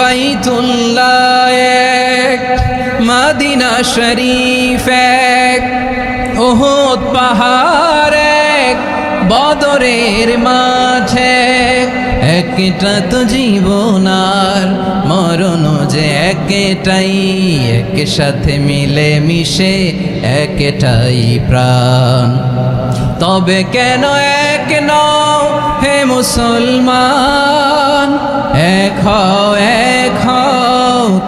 বাইতুল্লাহ এক, মাদিনা শরীফ এক ওহদ পাহাড় এক, বদরের মাঝে একটা তো জীবন আর মরণ যে একটাই এক সাথে মিলে মিশে একটাই প্রাণ। তবে কেন এক নও হে মুসলমান হও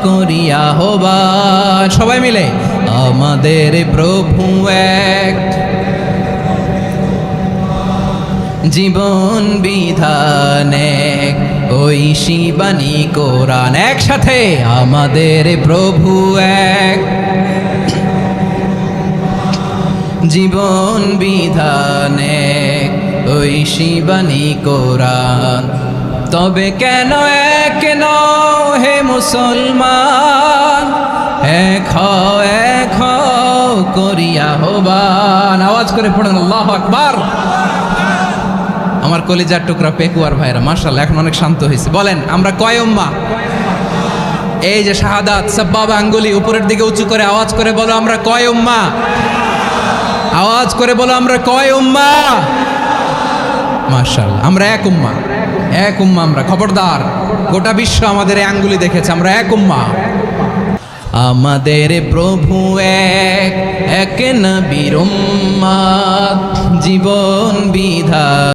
করিয়া হবান সবাই মিলে। আমাদের প্রভু এক। জীবন বিধান ওই শিবানী কোরআন একসাথে আমাদের প্রভু এক। জীবন বিধান ওই শিবানী কোরআন তবে কেন এক নও হে মুসলমান? এক এক করিয়া হবান আওয়াজ করে পড়েন, আল্লাহ আকবার। আমার কলিজার টুকরা পেকুয়ার ভাইরা মার্শাল এখন অনেক শান্ত হয়েছে। বলেন, আমরা কয় উম্মা? এই যে শাহাদাত, সাব্বাব আঙ্গুলি উপরের দিকে উঁচু করে আওয়াজ করে বলো, আমরা কয় উম্মা? আওয়াজ করে বলো, আমরা কয় উম্মা? মার্শাল আমরা এক উম্মা। এক উম্মা আমরা, খবরদার। গোটা বিশ্ব আমাদের আঙ্গুলি দেখেছে, আমরা এক উম্মা। আমাদের প্রভু এক এক নবীর জীবন বিধা